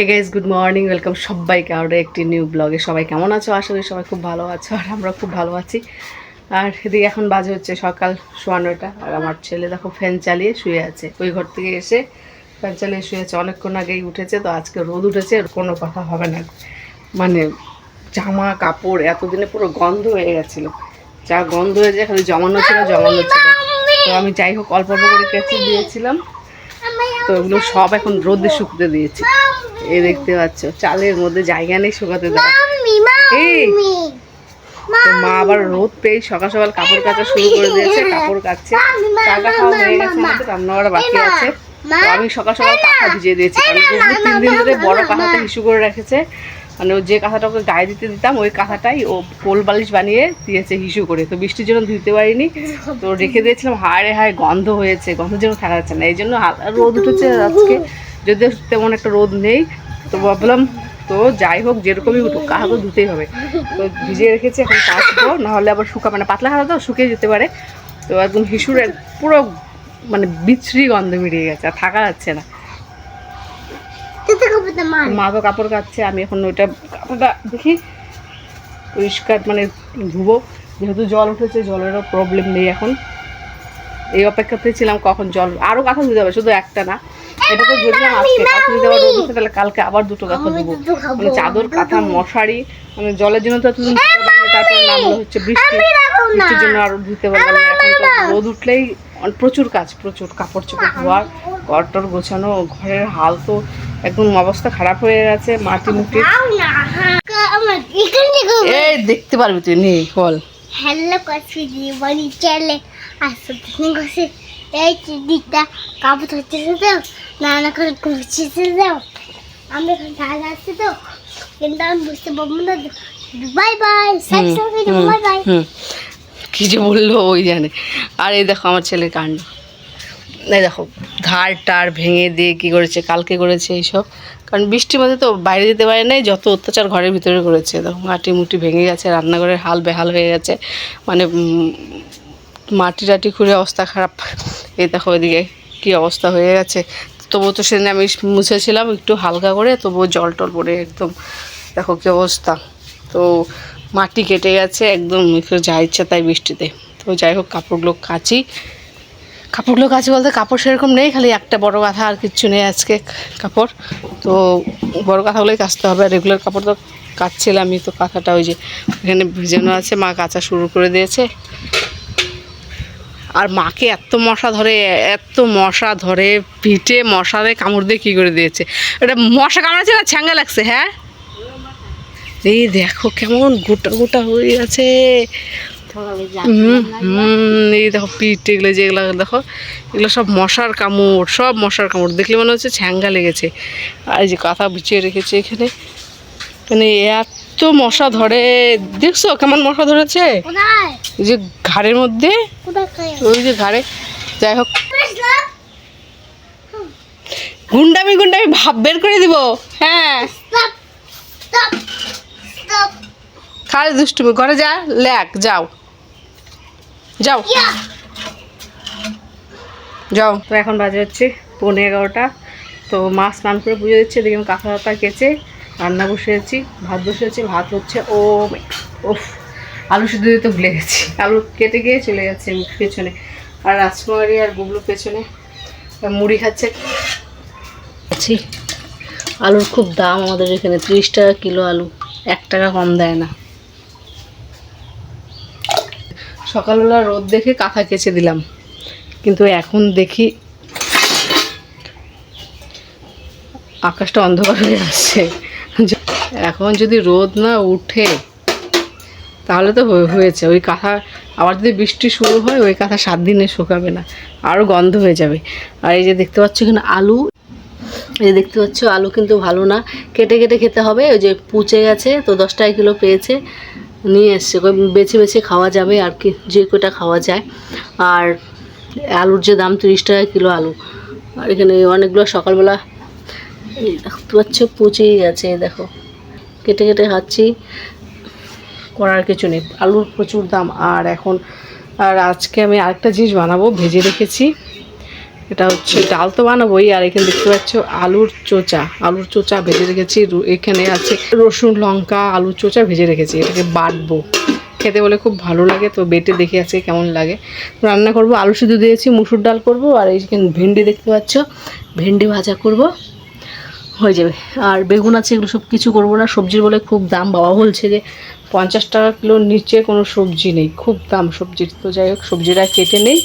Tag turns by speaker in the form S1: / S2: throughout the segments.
S1: Hey guys good morning welcome সবাইকে আরও একটি নিউ ব্লগে সবাই কেমন আছো? আশা করি সবাই খুব ভালো আছো আর আমরা খুব ভালো আছি। আর এদিকে এখন বাজে হচ্ছে সকাল সোয়া নয়টা আর আমার ছেলে দেখো ফ্যান চালিয়ে শুয়ে আছে। ওই ঘর থেকে এসে ফ্যান চালিয়ে শুয়ে আছে। অনেকক্ষণ আগেই উঠেছে, তো আজকে রোদ উঠেছে কোনো কথা হবে না। মানে জামা, কাপড়, এতদিনে পুরো গন্ধ হয়ে গেছিল। যা গন্ধ হয়ে যায় খালি জমানো ছিল জমানো ছিল। তো আমি যাই হোক, অল্প অল্প করে কেচে দিয়েছিলাম। তো ওগুলো সব এখন রোদে শুকতে দিয়েছি। এই দেখতে পাচ্ছ চালের মধ্যে জায়গা নেই শুকাতে দেওয়া এই তো মা আবার রোদ পেয়ে সকাল সকাল কাপড় কাচা শুরু করে দিয়েছে কাপড় কাচ্ছে। চাটা খাওয়া হয়ে গেছে আমাদের রান্না করা বাকি আছে। আমি সকাল সকাল কাঁথা ভিজিয়ে দিয়েছি কারণ তিন দিন ধরে বড় কাঁথাতে ইস্যু করে রেখেছে। মানে ও যে কাঁথাটা ওকে গায়ে দিতে দিতাম ওই কাঁথাটাই ও কোল বালিশ বানিয়ে দিয়েছে হিসু করে। তো বৃষ্টির জন্য ধুতে পারিনি। তো রেখে দিয়েছিলাম হায় রে হায় গন্ধ হয়েছে গন্ধ যেন থাকা যাচ্ছে না। এই জন্য রোদ উঠেছে আজকে। যদিও তেমন একটা রোদ নেই তো ভাবলাম তো যাই হোক যেরকমই উঠুক কাহা তো ধুতেই হবে। তো ভিজিয়ে রেখেছি এখন কাচবো নাহলে আবার শুকাবে মানে পাতলা হাতা তো শুকিয়ে যেতে পারে। তো একদম হিসুর পুরো মানে বিচ্ছিরি গন্ধ বেরিয়ে গেছে আর থাকা যাচ্ছে না। মা তো কাপড় কাচ্ছে আমি এখন ওইটা কাপড়টা দেখি পরিষ্কার মানে ধুবো। যেহেতু জল উঠেছে জলেরও প্রবলেম নেই এখন। এই অপেক্ষাতে ছিলাম কখন জল আরও কাঁথা দিতে হবে শুধু একটা না। এটা তো ধুলাম আজকে কালকে যদি আবার রোদ উঠে তাহলে কালকে আবার দুটো কাঁথা ধুবো। মানে চাদর কাঁথা মশারি মানে জলের জন্য তো এতদিন তারপরে নামলো হচ্ছে বৃষ্টি। বৃষ্টির জন্য আরও ধুতে পারলাম এখন তো রোদ উঠলেই প্রচুর কাজ প্রচুর কাপড় চোপড় ধোয়ার ঘরটর গোছানো ঘরের হাল তো একদম অবস্থা খারাপ হয়ে গেছে মাটি মুটি। এই দেখতে পারবি তুই নেই বল।
S2: হ্যালো করছি জীবনী চলে আসতে করছি এই দিকটা কাপড় ধরতেছে তো নানা করে ঘুরছে দাও আমি এখন ঢাকা আসছি তো কিন্তু আমি বুঝতে পারব না বাই বাই বাই বাই
S1: কি যে বলল ওই জানে। আর এই দেখো আমার ছেলের কাণ্ড। এই দেখো ধার টার ভেঙে দিয়ে কি করেছে কালকে করেছে এইসব। কারণ বৃষ্টির মধ্যে তো বাইরে যেতে পারে নাই, যত অত্যাচার ঘরের ভিতরে করেছে। দেখো মাটি মুটি ভেঙে গেছে রান্নাঘরের হাল বেহাল হয়ে গেছে। মানে মাটি টাটি খুঁড়ে অবস্থা খারাপ। এই দেখো ওইদিকে কী অবস্থা হয়ে গেছে। তবুও তো সেদিন আমি মুছেছিলাম একটু হালকা করে, তবুও জল টল পড়ে একদম। দেখো কী অবস্থা। তো মাটি কেটে গেছে একদম যা ইচ্ছা তাই বৃষ্টিতে। তো যাই হোক, কাপড়গুলো কাচি। কাপড়গুলো কাছে বলতে কাপড় সেরকম নেই খালি একটা বড় কাঁথা আর কিচ্ছু নেই আজকে কাপড়। তো বড় কাঁথাগুলোই কাচতে হবে আর রেগুলার কাপড় তো কাচছিলামই তো কাঁথাটা ওই যে এখানে ভিজানো আছে মা কাচা শুরু করে দিয়েছে। আর মাকে এত মশা ধরে এত মশা ধরে পিঠে মশারে কামড় দিয়ে কী করে দিয়েছে? এটা মশা কামড়াচ্ছে না ছ্যাঙ্গা লাগছে হ্যাঁ? এই দেখো কেমন গোটা গোটা হয়ে হুম, এই দেখো পিঠ এগুলো যেগুলো দেখো এগুলো সব মশার কামড় সব মশার কামড়। দেখলে মনে হচ্ছে ছ্যাঙ্গা লেগেছে। আর এই যে কাঁথা বিছিয়ে রেখেছে এখানে। মানে এত মশা ধরে দেখছ কেমন মশা ধরেছে? যে ঘাড়ের মধ্যে ওই যে ঘাড়ে। যাই হোক। গুন্ডামি গুন্ডামি ভাব বের করে দিব। হ্যাঁ। খালি দুষ্টুমি ঘরে যা লেখ যাও। যাও। যাও। তো এখন বাজে হচ্ছে পনেরো এগারোটা। তো মা স্নান করে পুজো দিচ্ছে দেখি আমি কাঁথা কাঁথা কেচে রান্না বসিয়েছি ভাত বসিয়েছি ভাত হচ্ছে ও ওফ আলু সিদ্ধ দিতে ভুলে গেছি। আলু কেটে গিয়ে চলে গেছে পেছনে। আর রাজকুমারী আর গুবলু পেছনে মুড়ি খাচ্ছে। আলুর খুব দাম আমাদের এখানে ত্রিশ টাকা কিলো আলু এক টাকা কম দেয় না। সকালবেলা রোদ দেখে কাঁথা কেচে দিলাম। কিন্তু এখন দেখি আকাশটা অন্ধকার হয়ে আসছে এখন যদি রোদ না উঠে, তাহলে তো হয়েছে। ওই কাঁথা আবার যদি বৃষ্টি শুরু হয়, ওই কাঁথা সাত দিনে শুকাবে না। আরও গন্ধ হয়ে যাবে। আর এই যে দেখতে পাচ্ছ এখানে আলু। এই যে দেখতে পাচ্ছ আলু কিন্তু ভালো না। কেটে কেটে খেতে হবে। ওই যে পুচে গেছে, তো দশ টাকা কিলো পেয়েছে। নিয়ে এসছে। বেছে বেছে খাওয়া যাবে আর কি, যে কটা খাওয়া যায়। আর আলুর যে দাম তিরিশ টাকা কিলো আলু। আর এখানে অনেকগুলো সকালবেলা এই দেখতে পচেই গেছে দেখো। কেটে কেটে খাচ্ছি, করার কিছু নেই। আলুর প্রচুর দাম। আর এখন, আর আজকে আমি আরেকটা জিনিস বানাবো, ভেজে রেখেছি। এটা হচ্ছে ডাল তো বানাবোই, আর এখানে দেখতে পাচ্ছ আলুর চোচা। আলুর চোচা ভেজে রেখেছি এখানে আছে রসুন, লঙ্কা, আলুর চোচা ভেজে রেখেছি, এটাকে বাটবো। খেতে বলে খুব ভালো লাগে, তো বেটে দেখে আছে কেমন লাগে। রান্না করব, আলু সিদ্ধ দিয়েছি, মুসুর ডাল করব, আর এইখানে ভেন্ডি দেখতে পাচ্ছ, ভেন্ডি ভাজা করব। হয়ে যাবে। আর বেগুন আছে, এগুলো সব কিছু করব না, সবজির বলে খুব দাম, বাবা বলছে যে পঞ্চাশ টাকা কিলোর নিচে কোনো সবজি নেই, খুব দাম সবজির। তো যাই হোক, সবজিটা কেটে নেই,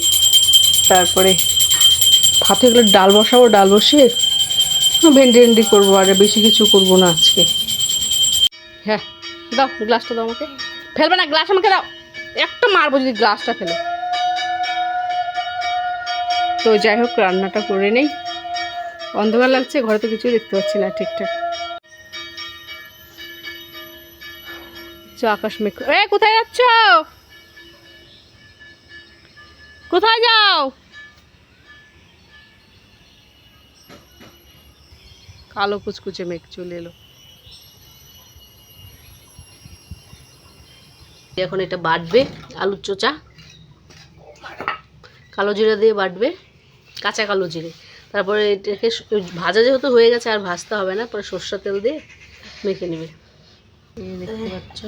S1: তারপরে ভাতে গেলে ডাল বসাবো, ডাল বসিয়ে ভেন্ডি ভেন্ডি করব, আর বেশি কিছু করব না আজকে। হ্যাঁ দাও গ্লাসটা দাও আমাকে। ফেলবে না, গ্লাস আমাকে দাও। একটা মারবো যদি গ্লাসটা ফেলে। তো যাই হোক, রান্নাটা করে নেই। অন্ধকার লাগছে, ঘরে তো কিছুই দেখতে পাচ্ছি না ঠিকঠাক। চ আকাশ মেঘ এ, কোথায় যাচ্ছ? কোথায় যাও? কালো কুচকুচে মেঘ চলে এলো। এখন এটা বাটবে, আলুর চোচা। কালো জিরা দিয়ে বাটবে, কাঁচা কালো জিরে। তারপরে এটাকে ভাজা যেহেতু হয়ে গেছে, আর ভাজতে হবে না, পরে সর্ষা তেল দিয়ে মেখে নেবে। দেখতে পাচ্ছ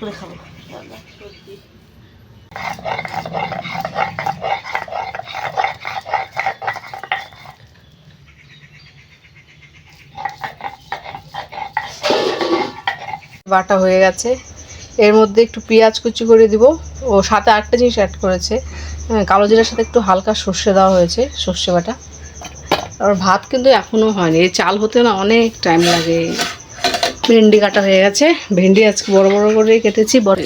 S3: করে খাব।
S1: বাটা হয়ে গেছে। এর মধ্যে একটু পেঁয়াজ কুচি করে দিব। ও সাথে আরেকটা জিনিস অ্যাড করেছে। হ্যাঁ, কালো জিরার সাথে একটু হালকা সর্ষে দেওয়া হয়েছে সর্ষে বাটা। আর ভাত কিন্তু এখনও হয়নি। এই চাল হতে না অনেক টাইম লাগে। ভেন্ডি কাটা হয়ে গেছে। ভেন্ডি আজকে বড় বড় করে কেটেছি বড়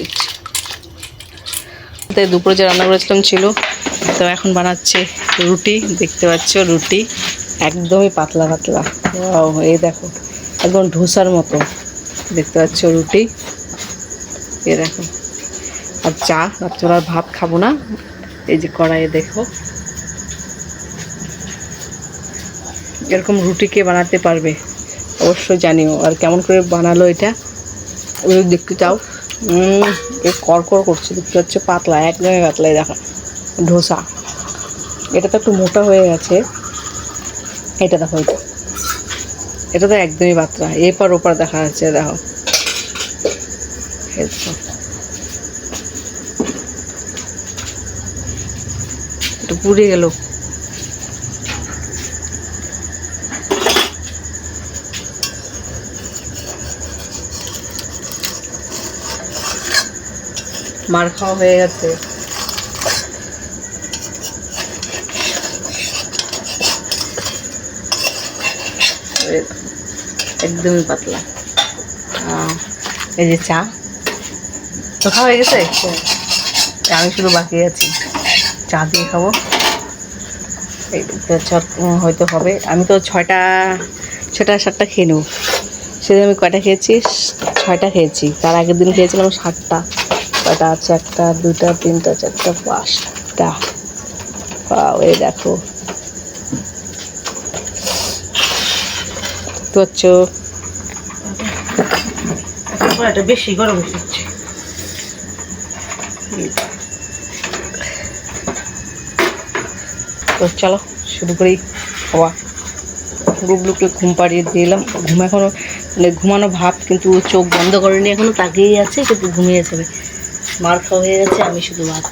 S1: তাই দুপুরে যে রান্না করেছিলাম ছিল তো এখন বানাচ্ছে রুটি। দেখতে পাচ্ছ রুটি একদমই পাতলা পাতলা। এই দেখো একদম ধোসার মতো। দেখতে পাচ্ছ রুটি। এ দেখো। আর চা আর ভাত খাব না। এই যে কড়াইয়ে দেখো। এরকম রুটি কে বানাতে পারবে? অবশ্যই জানিও। আর কেমন করে বানালো এটা? ওই দেখতে চাও। উম, এ কড়কড় করছে। দেখতে হচ্ছে পাতলা একদমই পাতলাই দেখো ধোসা। এটা তো একটু মোটা হয়ে গেছে। এটা দেখো এটা এটা তো একদমই পাতলা। এপার ওপার দেখা যাচ্ছে, দেখো। এটা পুড়ে গেল। মার খাওয়া হয়ে গেছে। একদমই পাতলা। এই যে চা। তো খাওয়া হয়ে গেছে? আমি শুধু বাকি আছি। চা দিয়ে খাব। হয়তো হবে। আমি তো ছয়টা ছটা সাতটা খেয়ে নেব। সেদিন আমি কয়টা খেয়েছি? ছয়টা খেয়েছি। তার আগের দিন খেয়েছিলাম সাতটা। কয়টা আছে? একটা দুটা তিনটা চারটা পাঁচটা। এই দেখো। তো হচ্ছে
S3: এটা বেশি গরম হচ্ছে
S1: তো চলো শুরু করি খাওয়া। গুবলুকে ঘুম পাড়িয়ে দিলাম ঘুম এখনও মানে ঘুমানো ভাব কিন্তু চোখ বন্ধ করেনি এখনও তাকিয়েই আছে কিন্তু ঘুমিয়ে যাবে। মার খাওয়া হয়ে গেছে আমি শুধু ভাত।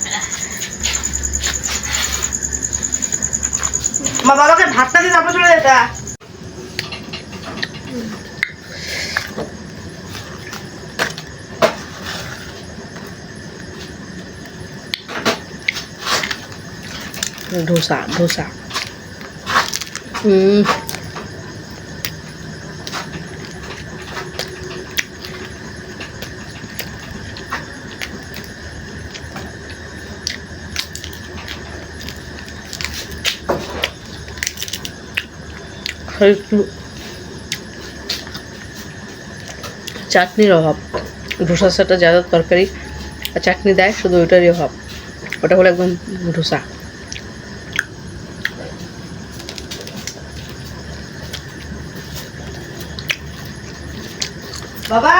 S3: মা বাবাকে ভাতটা দিয়ে তারপর চলে যেটা
S1: ধোসা ধোসা। হুম একটু চাটনির অভাব। ধোসার সাথে যাদের তরকারি আর চাটনি দেয়, শুধু ওইটারই অভাব। ওটা হলো একদম ধোসা।
S3: বাবা